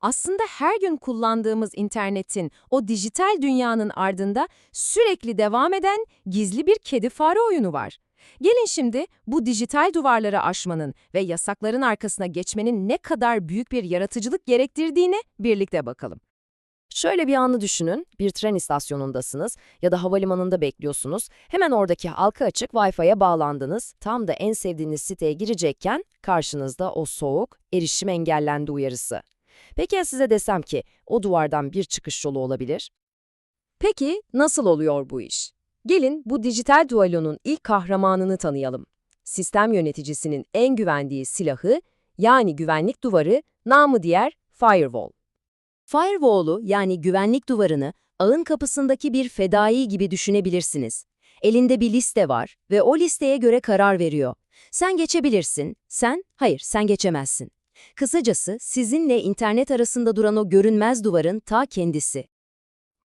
Aslında her gün kullandığımız internetin, o dijital dünyanın ardında sürekli devam eden gizli bir kedi fare oyunu var. Gelin şimdi bu dijital duvarları aşmanın ve yasakların arkasına geçmenin ne kadar büyük bir yaratıcılık gerektirdiğine birlikte bakalım. Şöyle bir anı düşünün, bir tren istasyonundasınız ya da havalimanında bekliyorsunuz. Hemen oradaki halka açık Wi-Fi'ye bağlandınız. Tam da en sevdiğiniz siteye girecekken karşınızda o soğuk, erişim engellendi uyarısı. Peki ya size desem ki o duvardan bir çıkış yolu olabilir? Peki nasıl oluyor bu iş? Gelin bu dijital dualonun ilk kahramanını tanıyalım. Sistem yöneticisinin en güvendiği silahı, yani güvenlik duvarı, namı diğer firewall. Firewall'u yani güvenlik duvarını ağın kapısındaki bir fedai gibi düşünebilirsiniz. Elinde bir liste var ve o listeye göre karar veriyor. Sen geçebilirsin, sen, hayır sen geçemezsin. Kısacası sizinle internet arasında duran o görünmez duvarın ta kendisi.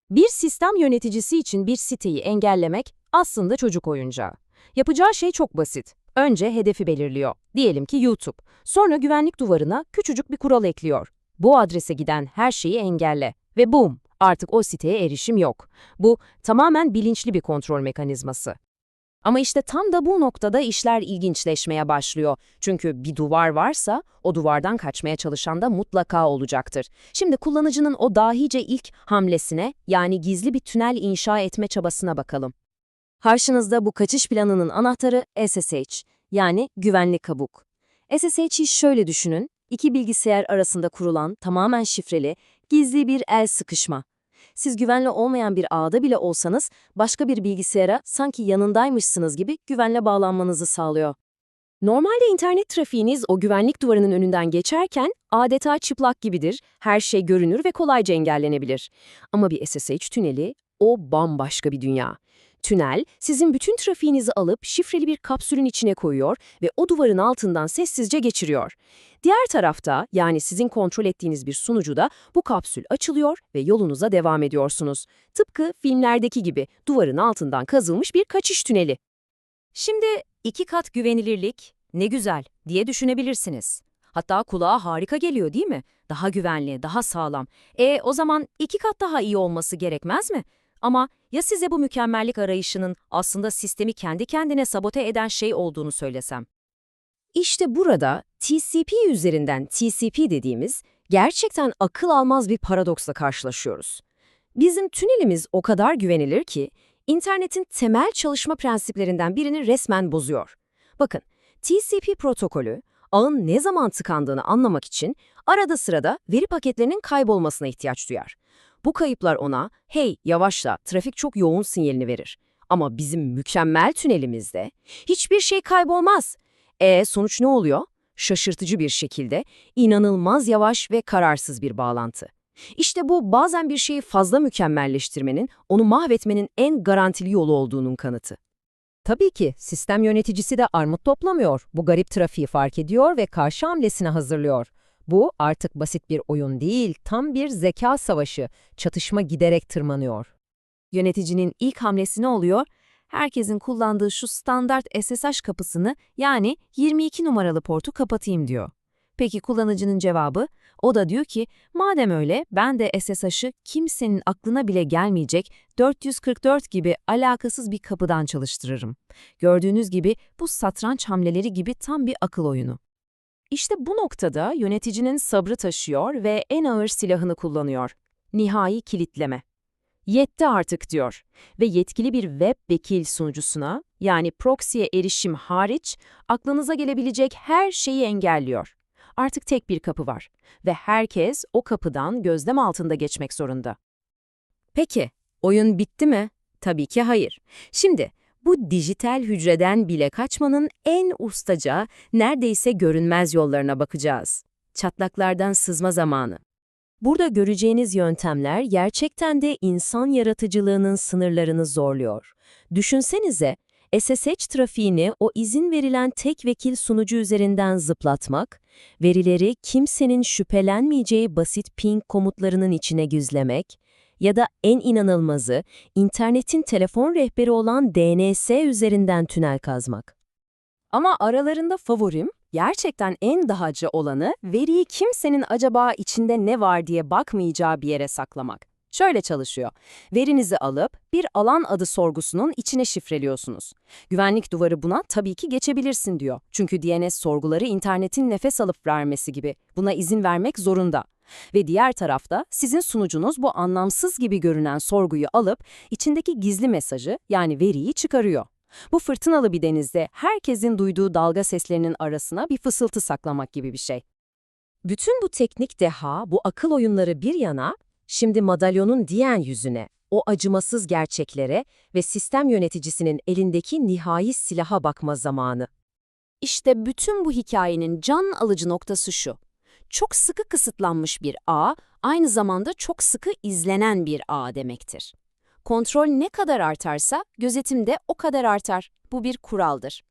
Bir sistem yöneticisi için bir siteyi engellemek aslında çocuk oyuncağı. Yapacağı şey çok basit. Önce hedefi belirliyor. Diyelim ki YouTube. Sonra güvenlik duvarına küçücük bir kural ekliyor. Bu adrese giden her şeyi engelle. Ve boom! Artık o siteye erişim yok. Bu tamamen bilinçli bir kontrol mekanizması. Ama işte tam da bu noktada işler ilginçleşmeye başlıyor. Çünkü bir duvar varsa o duvardan kaçmaya çalışan da mutlaka olacaktır. Şimdi kullanıcının o dahice ilk hamlesine yani gizli bir tünel inşa etme çabasına bakalım. Karşınızda bu kaçış planının anahtarı SSH yani güvenlik kabuk. SSH'i şöyle düşünün, iki bilgisayar arasında kurulan tamamen şifreli, gizli bir el sıkışma. Siz güvenli olmayan bir ağda bile olsanız başka bir bilgisayara sanki yanındaymışsınız gibi güvenle bağlanmanızı sağlıyor. Normalde internet trafiğiniz o güvenlik duvarının önünden geçerken adeta çıplak gibidir, her şey görünür ve kolayca engellenebilir. Ama bir SSH tüneli o bambaşka bir dünya. Tünel, sizin bütün trafiğinizi alıp şifreli bir kapsülün içine koyuyor ve o duvarın altından sessizce geçiriyor. Diğer tarafta, yani sizin kontrol ettiğiniz bir sunucuda bu kapsül açılıyor ve yolunuza devam ediyorsunuz. Tıpkı filmlerdeki gibi duvarın altından kazılmış bir kaçış tüneli. Şimdi iki kat güvenilirlik, ne güzel diye düşünebilirsiniz. Hatta kulağa harika geliyor değil mi? Daha güvenli, daha sağlam. E o zaman iki kat daha iyi olması gerekmez mi? Ama ya size bu mükemmellik arayışının aslında sistemi kendi kendine sabote eden şey olduğunu söylesem? İşte burada TCP üzerinden TCP dediğimiz gerçekten akıl almaz bir paradoksla karşılaşıyoruz. Bizim tünelimiz o kadar güvenilir ki internetin temel çalışma prensiplerinden birini resmen bozuyor. Bakın, TCP protokolü ağın ne zaman tıkandığını anlamak için arada sırada veri paketlerinin kaybolmasına ihtiyaç duyar. Bu kayıplar ona, hey yavaşla, trafik çok yoğun sinyalini verir. Ama bizim mükemmel tünelimizde hiçbir şey kaybolmaz. E sonuç ne oluyor? Şaşırtıcı bir şekilde inanılmaz yavaş ve kararsız bir bağlantı. İşte bu bazen bir şeyi fazla mükemmelleştirmenin, onu mahvetmenin en garantili yolu olduğunun kanıtı. Tabii ki sistem yöneticisi de armut toplamıyor. Bu garip trafiği fark ediyor ve karşı hamlesine hazırlıyor. Bu artık basit bir oyun değil, tam bir zeka savaşı. Çatışma giderek tırmanıyor. Yöneticinin ilk hamlesi ne oluyor? Herkesin kullandığı şu standart SSH kapısını yani 22 numaralı portu kapatayım diyor. Peki kullanıcının cevabı? O da diyor ki, madem öyle ben de SSH'ı kimsenin aklına bile gelmeyecek 444 gibi alakasız bir kapıdan çalıştırırım. Gördüğünüz gibi bu satranç hamleleri gibi tam bir akıl oyunu. İşte bu noktada yöneticinin sabrı taşıyor ve en ağır silahını kullanıyor. Nihai kilitleme. Yetti artık diyor ve yetkili bir web vekil sunucusuna yani proxy'ye erişim hariç aklınıza gelebilecek her şeyi engelliyor. Artık tek bir kapı var ve herkes o kapıdan gözlem altında geçmek zorunda. Peki, oyun bitti mi? Tabii ki hayır. Şimdi bu dijital hücreden bile kaçmanın en ustaca, neredeyse görünmez yollarına bakacağız. Çatlaklardan sızma zamanı. Burada göreceğiniz yöntemler gerçekten de insan yaratıcılığının sınırlarını zorluyor. Düşünsenize, SSH trafiğini o izin verilen tek vekil sunucu üzerinden zıplatmak, verileri kimsenin şüphelenmeyeceği basit ping komutlarının içine güzlemek ya da en inanılmazı internetin telefon rehberi olan DNS üzerinden tünel kazmak. Ama aralarında favorim Gerçekten en dahacı olanı veriyi kimsenin acaba içinde ne var diye bakmayacağı bir yere saklamak. Şöyle çalışıyor. Verinizi alıp bir alan adı sorgusunun içine şifreliyorsunuz. Güvenlik duvarı buna tabii ki geçebilirsin diyor. Çünkü DNS sorguları internetin nefes alıp vermesi gibi. Buna izin vermek zorunda. Ve diğer tarafta sizin sunucunuz bu anlamsız gibi görünen sorguyu alıp içindeki gizli mesajı yani veriyi çıkarıyor. Bu fırtınalı bir denizde herkesin duyduğu dalga seslerinin arasına bir fısıltı saklamak gibi bir şey. Bütün bu teknik deha, bu akıl oyunları bir yana, şimdi madalyonun diğer yüzüne, o acımasız gerçeklere ve sistem yöneticisinin elindeki nihai silaha bakma zamanı. İşte bütün bu hikayenin can alıcı noktası şu. Çok sıkı kısıtlanmış bir ağ, aynı zamanda çok sıkı izlenen bir ağ demektir. Kontrol ne kadar artarsa gözetim de o kadar artar. Bu bir kuraldır.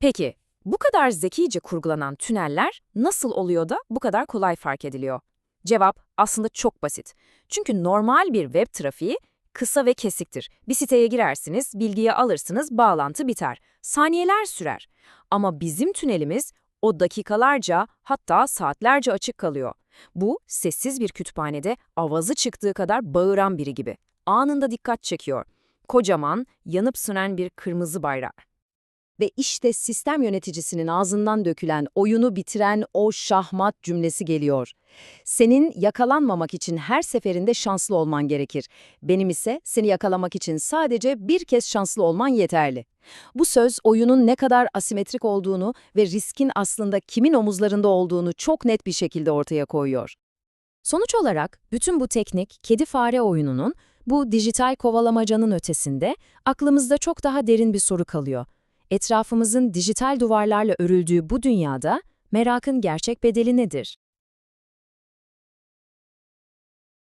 Peki, bu kadar zekice kurgulanan tüneller nasıl oluyor da bu kadar kolay fark ediliyor? Cevap aslında çok basit. Çünkü normal bir web trafiği kısa ve kesiktir. Bir siteye girersiniz, bilgiyi alırsınız, bağlantı biter. Saniyeler sürer. Ama bizim tünelimiz o dakikalarca hatta saatlerce açık kalıyor. Bu sessiz bir kütüphanede avazı çıktığı kadar bağıran biri gibi. Anında dikkat çekiyor. Kocaman, yanıp sönen bir kırmızı bayrak. Ve işte sistem yöneticisinin ağzından dökülen, oyunu bitiren o şahmat cümlesi geliyor. Senin yakalanmamak için her seferinde şanslı olman gerekir. Benim ise seni yakalamak için sadece bir kez şanslı olman yeterli. Bu söz oyunun ne kadar asimetrik olduğunu ve riskin aslında kimin omuzlarında olduğunu çok net bir şekilde ortaya koyuyor. Sonuç olarak bütün bu teknik kedi-fare oyununun bu dijital kovalamacanın ötesinde aklımızda çok daha derin bir soru kalıyor. Etrafımızın dijital duvarlarla örüldüğü bu dünyada merakın gerçek bedeli nedir?